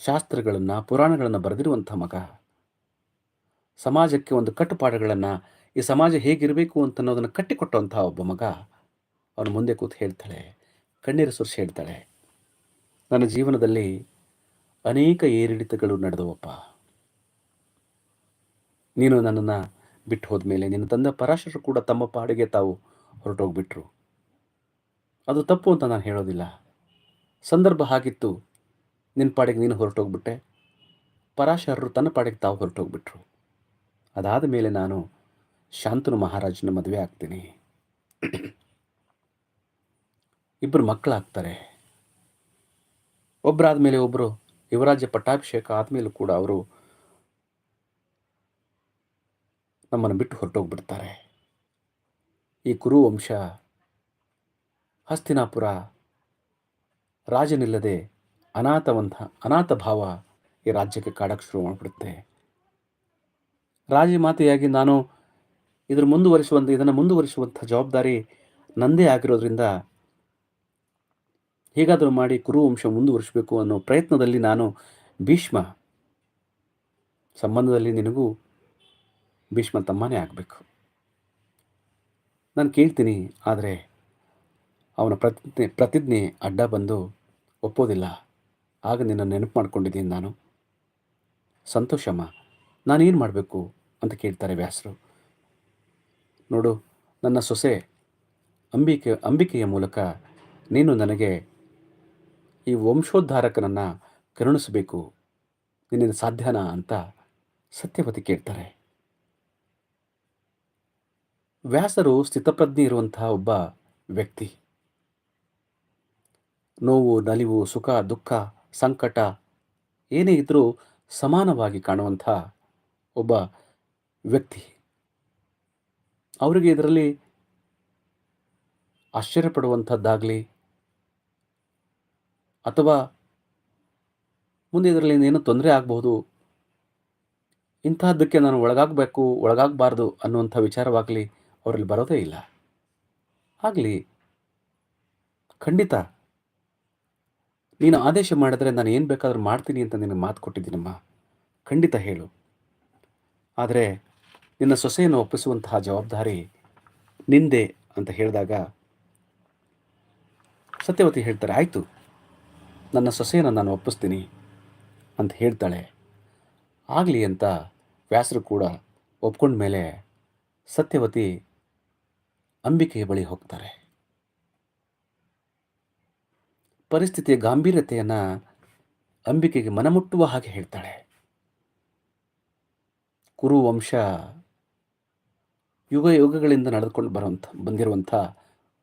ಶಾಸ್ತ್ರಗಳನ್ನು, ಪುರಾಣಗಳನ್ನು ಬರೆದಿರುವಂಥ ಮಗ. ಸಮಾಜಕ್ಕೆ ಒಂದು ಕಟ್ಟುಪಾಡುಗಳನ್ನು, ಈ ಸಮಾಜ ಹೇಗಿರಬೇಕು ಅಂತ ಅನ್ನೋದನ್ನು ಕಟ್ಟಿಕೊಟ್ಟಂತಹ ಒಬ್ಬ ಮಗ. ಅವನು ಮುಂದೆ ಕೂತು ಹೇಳ್ತಾಳೆ, ಕಣ್ಣೀರು ಸುರಿಸಿ, ಹೇಳ್ತಾಳೆ, ನನ್ನ ಜೀವನದಲ್ಲಿ ಅನೇಕ ಏರಿಳಿತಗಳು ನಡೆದವಪ್ಪ. ನೀನು ನನ್ನನ್ನು ಬಿಟ್ಟು ಹೋದ್ಮೇಲೆ ನಿನ್ನ ತಂದೆ ಪರಾಶರರು ಕೂಡ ತಮ್ಮ ಪಾಡಿಗೆ ತಾವು ಹೊರಟೋಗ್ಬಿಟ್ರು. ಅದು ತಪ್ಪು ಅಂತ ನಾನು ಹೇಳೋದಿಲ್ಲ. ಸಂದರ್ಭ ಹಾಗಿತ್ತು, ನಿನ್ನ ಪಾಡಿಗೆ ನೀನು ಹೊರಟೋಗ್ಬಿಟ್ಟೆ. ಪರಾಶರರು ತನ್ನ ಪಾಡಿಗೆ ತಾವು ಹೊರಟೋಗ್ಬಿಟ್ರು. ಅದಾದ ಮೇಲೆ ನಾನು ಶಾಂತನು ಮಹಾರಾಜನ ಮದುವೆ ಆಗ್ತೀನಿ. ಇಬ್ಬರು ಮಕ್ಕಳಾಗ್ತಾರೆ. ಒಬ್ಬರಾದ ಮೇಲೆ ಒಬ್ಬರು ಯುವರಾಜ್ಯ ಪಟ್ಟಾಭಿಷೇಕ ಆದಮೇಲೂ ಕೂಡ ಅವರು ನಮ್ಮನ್ನು ಬಿಟ್ಟು ಹೊರಟೋಗ್ಬಿಡ್ತಾರೆ. ಈ ಕುರು ವಂಶ ಹಸ್ತಿನಾಪುರ ರಾಜನಿಲ್ಲದೆ ಅನಾಥವಂತ ಅನಾಥ ಭಾವ ಈ ರಾಜ್ಯಕ್ಕೆ ಕಾಡಕ್ಕೆ ಶುರು ಮಾಡಿಬಿಡುತ್ತೆ. ರಾಜಮಾತೆಯಾಗಿ ನಾನು ಇದರ ಮುಂದುವರಿಸುವಂಥ ಇದನ್ನು ಮುಂದುವರಿಸುವಂಥ ಜವಾಬ್ದಾರಿ ನಂದೇ ಆಗಿರೋದ್ರಿಂದ ಹೇಗಾದರೂ ಮಾಡಿ ಕುರುವಂಶ ಮುಂದುವರಿಸಬೇಕು ಅನ್ನೋ ಪ್ರಯತ್ನದಲ್ಲಿ ನಾನು ಭೀಷ್ಮ ಸಂಬಂಧದಲ್ಲಿ ನಿನಗೂ ಭೀಷ್ಮ ತಮ್ಮನೇ ಆಗಬೇಕು. ನಾನು ಕೇಳ್ತೀನಿ, ಆದರೆ ಅವನ ಪ್ರತಿಜ್ಞೆ ಪ್ರತಿಜ್ಞೆ ಅಡ್ಡ ಬಂದು ಒಪ್ಪೋದಿಲ್ಲ. ಆಗ ನಿನ್ನ ನೆನಪು ಮಾಡ್ಕೊಂಡಿದ್ದೀನಿ ನಾನು. ಸಂತೋಷಮ್ಮ ನಾನೇನು ಮಾಡಬೇಕು ಅಂತ ಕೇಳ್ತಾರೆ ವ್ಯಾಸರು. ನೋಡು, ನನ್ನ ಸೊಸೆ ಅಂಬಿಕೆ, ಅಂಬಿಕೆಯ ಮೂಲಕ ನೀನು ನನಗೆ ಈ ವಂಶೋದ್ಧಾರಕನನ್ನು ಕರುಣಿಸಬೇಕು. ನಿನ್ನಿಂದ ಸಾಧ್ಯನಾ ಅಂತ ಸತ್ಯವತಿ ಕೇಳ್ತಾರೆ. ವ್ಯಾಸರು ಸ್ಥಿತಪ್ರಜ್ಞೆ ಇರುವಂತಹ ಒಬ್ಬ ವ್ಯಕ್ತಿ. ನೋವು, ನಲಿವು, ಸುಖ, ದುಃಖ, ಸಂಕಟ ಏನೇ ಇದ್ದರೂ ಸಮಾನವಾಗಿ ಕಾಣುವಂಥ ಒಬ್ಬ ವ್ಯಕ್ತಿ. ಅವರಿಗೆ ಇದರಲ್ಲಿ ಆಶ್ಚರ್ಯಪಡುವಂಥದ್ದಾಗಲಿ ಅಥವಾ ಮುಂದೆ ಇದರಲ್ಲಿ ಏನು ತೊಂದರೆ ಆಗಬಹುದು? ಇಂತಹದ್ದಕ್ಕೆ ನಾನು ಒಳಗಾಗಬೇಕು, ಒಳಗಾಗಬಾರ್ದು ಅನ್ನುವಂಥ ವಿಚಾರವಾಗಲಿ ಅವರಲ್ಲಿ ಬರೋದೇ ಇಲ್ಲ. ಆಗಲಿ, ಖಂಡಿತ. ನೀನು ಆದೇಶ ಮಾಡಿದ್ರೆ ನಾನು ಏನು ಬೇಕಾದರೂ ಮಾಡ್ತೀನಿ ಅಂತ ನಿನಗೆ ಮಾತು ಕೊಟ್ಟಿದ್ದೀನಮ್ಮ. ಖಂಡಿತ ಹೇಳು. ಆದರೆ ನಿನ್ನ ಸೊಸೆಯನ್ನು ಒಪ್ಪಿಸುವಂತಹ ಜವಾಬ್ದಾರಿ ನಿಂದೆ ಅಂತ ಹೇಳಿದಾಗ ಸತ್ಯವತಿ ಹೇಳ್ತಾರೆ, ಆಯಿತು. ನನ್ನ ಸೊಸೆಯನ್ನು ನಾನು ಒಪ್ಪಿಸ್ತೀನಿ ಅಂತ ಹೇಳ್ತಾಳೆ. ಆಗಲಿ ಅಂತ ವ್ಯಾಸರು ಕೂಡ ಒಪ್ಕೊಂಡ ಮೇಲೆ ಸತ್ಯವತಿ ಅಂಬಿಕೆಯ ಬಳಿ ಹೋಗ್ತಾರೆ. ಪರಿಸ್ಥಿತಿಯ ಗಾಂಭೀರ್ಯತೆಯನ್ನು ಅಂಬಿಕೆಗೆ ಮನಮುಟ್ಟುವ ಹಾಗೆ ಹೇಳ್ತಾಳೆ. ಕುರು ವಂಶ ಯುಗ ಯುಗಗಳಿಂದ ನಡೆದುಕೊಂಡು ಬರುವಂಥ, ಬಂದಿರುವಂಥ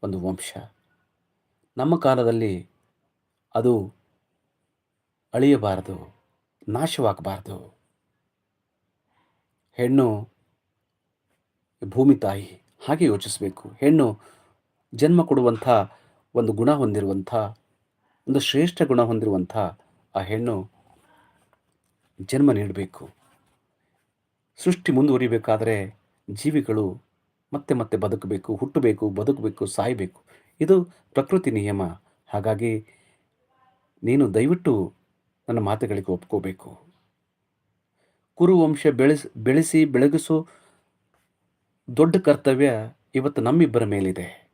ಒಂದು ವಂಶ. ನಮ್ಮ ಕಾಲದಲ್ಲಿ ಅದು ಅಳಿಯಬಾರದು, ನಾಶವಾಗಬಾರ್ದು. ಹೆಣ್ಣು ಭೂಮಿ ತಾಯಿ, ಹಾಗೆ ಯೋಚಿಸಬೇಕು. ಹೆಣ್ಣು ಜನ್ಮ ಕೊಡುವಂಥ ಒಂದು ಗುಣ ಹೊಂದಿರುವಂಥ, ಒಂದು ಶ್ರೇಷ್ಠ ಗುಣ ಹೊಂದಿರುವಂಥ ಆ ಹೆಣ್ಣು ಜನ್ಮ ನೀಡಬೇಕು. ಸೃಷ್ಟಿ ಮುಂದುವರಿಬೇಕಾದರೆ ಜೀವಿಗಳು ಮತ್ತೆ ಮತ್ತೆ ಬದುಕಬೇಕು, ಹುಟ್ಟಬೇಕು, ಬದುಕಬೇಕು, ಸಾಯಬೇಕು. ಇದು ಪ್ರಕೃತಿ ನಿಯಮ. ಹಾಗಾಗಿ ನೀನು ದಯವಿಟ್ಟು ನನ್ನ ಮಾತುಗಳಿಗೆ ಒಪ್ಕೋಬೇಕು. ಕುರುವಂಶ ಬೆಳೆಸ್, ಬೆಳೆಸಿ, ಬೆಳಗಿಸೋ ದೊಡ್ಡ ಕರ್ತವ್ಯ ಇವತ್ತು ನಮ್ಮಿಬ್ಬರ ಮೇಲಿದೆ.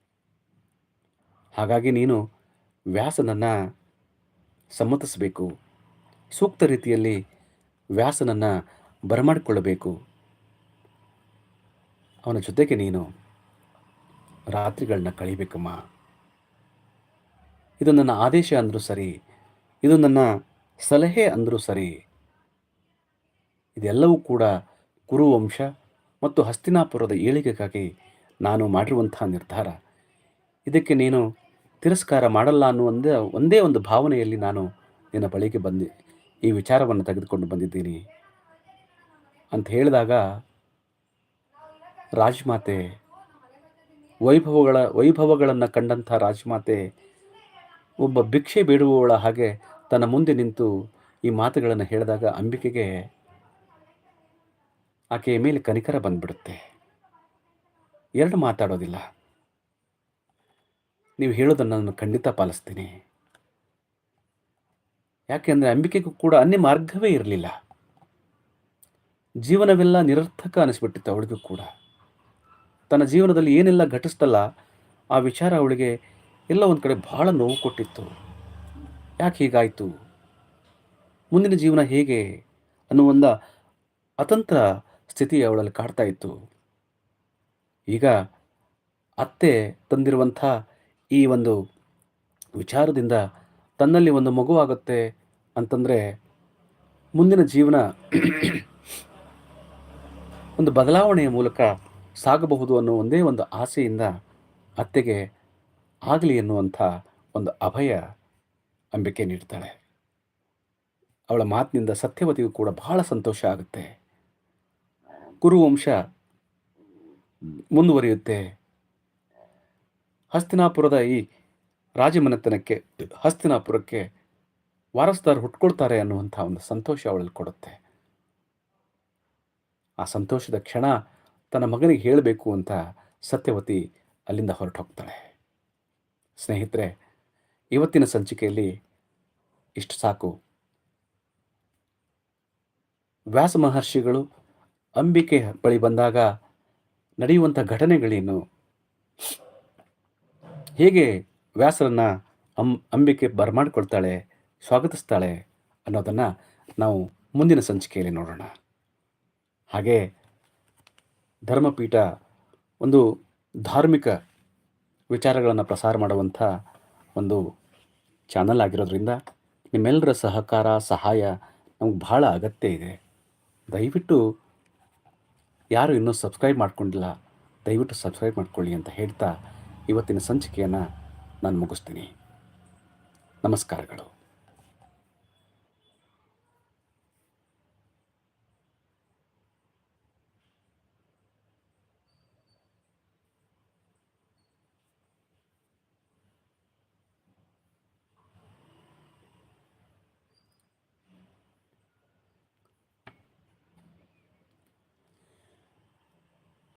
ಹಾಗಾಗಿ ನೀನು ವ್ಯಾಸನನ್ನು ಸಮ್ಮತಿಸಬೇಕು. ಸೂಕ್ತ ರೀತಿಯಲ್ಲಿ ವ್ಯಾಸನನ್ನು ಬರಮಾಡಿಕೊಳ್ಳಬೇಕು. ಅವನ ಜೊತೆಗೆ ನೀನು ರಾತ್ರಿಗಳನ್ನ ಕಳಿಬೇಕಮ್ಮ. ಇದು ನನ್ನ ಆದೇಶ ಅಂದರೂ ಸರಿ. ಇದು ನನ್ನ ಸಲಹೆ ಅಂದರೂ ಸರಿ. ಇದೆಲ್ಲವೂ ಕೂಡ ಕುರುವಂಶ ಮತ್ತು ಹಸ್ತಿನಾಪುರದ ಏಳಿಗೆಗಾಗಿ ನಾನು ಮಾಡಿರುವಂತಹ ನಿರ್ಧಾರ. ಇದಕ್ಕೆ ನೀನು ತಿರಸ್ಕಾರ ಮಾಡಲ್ಲ ಅನ್ನುವಂದ, ಒಂದೇ ಒಂದು ಭಾವನೆಯಲ್ಲಿ ನಾನು ನಿನ್ನ ಬಳಿಗೆ ಬಂದು, ಈ ವಿಚಾರವನ್ನು ತೆಗೆದುಕೊಂಡು ಬಂದಿದ್ದೀನಿ. ಅಂತ ಹೇಳಿದಾಗ ರಾಜಮಾತೆ ವೈಭವಗಳ, ವೈಭವಗಳನ್ನು ಕಂಡಂಥ ರಾಜಮಾತೆ ಒಬ್ಬ ಭಿಕ್ಷೆ ಬೇಡುವವಳ ಹಾಗೆ ತನ್ನ ಮುಂದೆ ನಿಂತು ಈ ಮಾತುಗಳನ್ನು ಹೇಳಿದಾಗ ಅಂಬಿಕೆಗೆ ಆಕೆಯ ಮೇಲೆ ಕನಿಕರ ಬಂದ್ಬಿಡುತ್ತೆ. ಎರಡು ಮಾತಾಡೋದಿಲ್ಲ. ನೀವು ಹೇಳೋದನ್ನು ನಾನು ಖಂಡಿತ ಪಾಲಿಸ್ತೀನಿ. ಯಾಕೆಂದರೆ ಅಂಬಿಕೆಗೂ ಕೂಡ ಅನ್ಯ ಮಾರ್ಗವೇ ಇರಲಿಲ್ಲ. ಜೀವನವೆಲ್ಲ ನಿರರ್ಥಕ ಅನಿಸ್ಬಿಟ್ಟಿತ್ತು ಅವಳಿಗೂ ಕೂಡ. ತನ್ನ ಜೀವನದಲ್ಲಿ ಏನೆಲ್ಲ ಘಟಿಸ್ತಲ್ಲ, ಆ ವಿಚಾರ ಅವಳಿಗೆ ಎಲ್ಲ ಒಂದು ಕಡೆ ಭಾಳ ನೋವು ಕೊಟ್ಟಿತ್ತು. ಯಾಕೆ ಹೀಗಾಯಿತು? ಮುಂದಿನ ಜೀವನ ಹೇಗೆ ಅನ್ನುವಂಥ ಅತಂತ್ರ ಸ್ಥಿತಿ ಅವಳಲ್ಲಿ ಕಾಡ್ತಾ ಇತ್ತು. ಈಗ ಅತ್ತೆ ತಂದಿರುವಂಥ ಈ ಒಂದು ವಿಚಾರದಿಂದ ತನ್ನಲ್ಲಿ ಒಂದು ಮಗುವಾಗುತ್ತೆ ಅಂತಂದರೆ ಮುಂದಿನ ಜೀವನ ಒಂದು ಬದಲಾವಣೆಯ ಮೂಲಕ ಸಾಗಬಹುದು ಅನ್ನೋ ಒಂದೇ ಒಂದು ಆಸೆಯಿಂದ ಅತ್ತೆಗೆ ಆಗಲಿ ಎನ್ನುವಂಥ ಒಂದು ಅಭಯ ಅಂಬಿಕೆ ನೀಡ್ತಾಳೆ. ಅವಳ ಮಾತಿನಿಂದ ಸತ್ಯವತಿಗೂ ಕೂಡ ಬಹಳ ಸಂತೋಷ ಆಗುತ್ತೆ. ಕುರುವಂಶ ಮುಂದುವರಿಯುತ್ತೆ. ಹಸ್ತಿನಾಪುರದ ಈ ರಾಜಮನೆತನಕ್ಕೆ, ಹಸ್ತಿನಾಪುರಕ್ಕೆ ವಾರಸ್ದಾರ್ ಹುಟ್ಕೊಳ್ತಾರೆ ಅನ್ನುವಂಥ ಒಂದು ಸಂತೋಷ ಅವಳಲ್ಲಿ ಕೊಡುತ್ತೆ. ಆ ಸಂತೋಷದ ಕ್ಷಣ ತನ್ನ ಮಗನಿಗೆ ಹೇಳಬೇಕು ಅಂತ ಸತ್ಯವತಿ ಅಲ್ಲಿಂದ ಹೊರಟು ಹೋಗ್ತಾಳೆ ಸ್ನೇಹಿತರೆ, ಇವತ್ತಿನ ಸಂಚಿಕೆಯಲ್ಲಿ ಇಷ್ಟು ಸಾಕು. ವ್ಯಾಸ ಮಹರ್ಷಿಗಳು ಅಂಬಿಕೆ ಬಳಿ ಬಂದಾಗ ನಡೆಯುವಂಥ ಘಟನೆಗಳೇನು? ಹೇಗೆ ವ್ಯಾಸರನ್ನ ಅಂ, ಅಂಬಿಕೆ ಬರಮಾಡಿಕೊಳ್ತಾಳೆ, ಸ್ವಾಗತಿಸ್ತಾಳೆ ಅನ್ನೋದನ್ನು ನಾವು ಮುಂದಿನ ಸಂಚಿಕೆಯಲ್ಲಿ ನೋಡೋಣ. ಹಾಗೆ ಧರ್ಮಪೀಠ ಒಂದು ಧಾರ್ಮಿಕ ವಿಚಾರಗಳನ್ನು ಪ್ರಸಾರ ಮಾಡುವಂಥ ಒಂದು ಚಾನಲ್ ಆಗಿರೋದ್ರಿಂದ ನಿಮ್ಮೆಲ್ಲರ ಸಹಕಾರ, ಸಹಾಯ ನಮ್ಗೆ ಭಾಳ ಅಗತ್ಯ ಇದೆ. ದಯವಿಟ್ಟು ಯಾರು ಇನ್ನೂ ಸಬ್ಸ್ಕ್ರೈಬ್ ಮಾಡ್ಕೊಂಡಿಲ್ಲ, ದಯವಿಟ್ಟು ಸಬ್ಸ್ಕ್ರೈಬ್ ಮಾಡ್ಕೊಳ್ಳಿ ಅಂತ ಹೇಳ್ತಾ ಇವತ್ತಿನ ಸಂಚಿಕೆಯನ್ನು ನಾನು ಮುಗಿಸ್ತೀನಿ. ನಮಸ್ಕಾರಗಳು.